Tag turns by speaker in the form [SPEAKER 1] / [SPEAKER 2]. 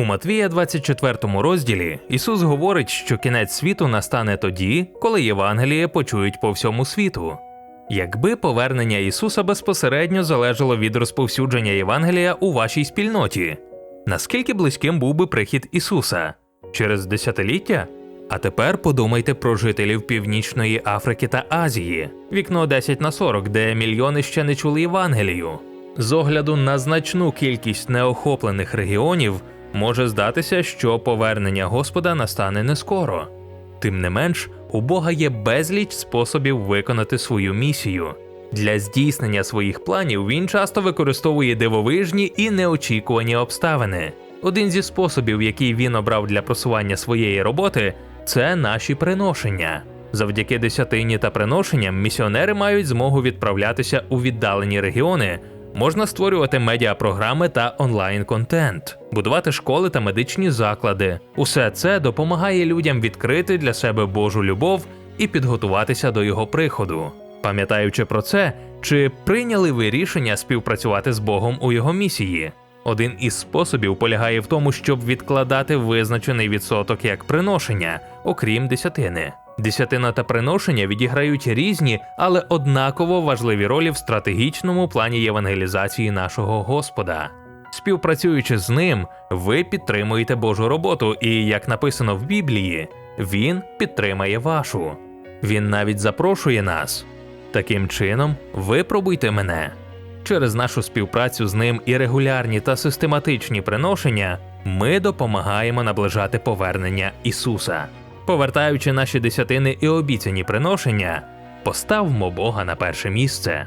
[SPEAKER 1] У Матвія 24 розділі Ісус говорить, що кінець світу настане тоді, коли Євангеліє почують по всьому світу. Якби повернення Ісуса безпосередньо залежало від розповсюдження Євангелія у вашій спільноті, наскільки близьким був би прихід Ісуса? Через десятиліття? А тепер подумайте про жителів Північної Африки та Азії, вікно 10 на 40, де мільйони ще не чули Євангелію. З огляду на значну кількість неохоплених регіонів може здатися, що повернення Господа настане не скоро. Тим не менш, у Бога є безліч способів виконати свою місію. Для здійснення своїх планів він часто використовує дивовижні і неочікувані обставини. Один зі способів, який він обрав для просування своєї роботи, це наші приношення. Завдяки десятині та приношенням місіонери мають змогу відправлятися у віддалені регіони, можна створювати медіапрограми та онлайн-контент, будувати школи та медичні заклади. Усе це допомагає людям відкрити для себе Божу любов і підготуватися до його приходу. Пам'ятаючи про це, чи прийняли ви рішення співпрацювати з Богом у його місії? Один із способів полягає в тому, щоб відкладати визначений відсоток як приношення, окрім десятини. Десятина та приношення відіграють різні, але однаково важливі ролі в стратегічному плані євангелізації нашого Господа. Співпрацюючи з ним, ви підтримуєте Божу роботу, і, як написано в Біблії, Він підтримає вашу. Він навіть запрошує нас. Таким чином, випробуйте мене. Через нашу співпрацю з ним і регулярні та систематичні приношення ми допомагаємо наближати повернення Ісуса. Повертаючи наші десятини і обіцяні приношення, поставмо Бога на перше місце.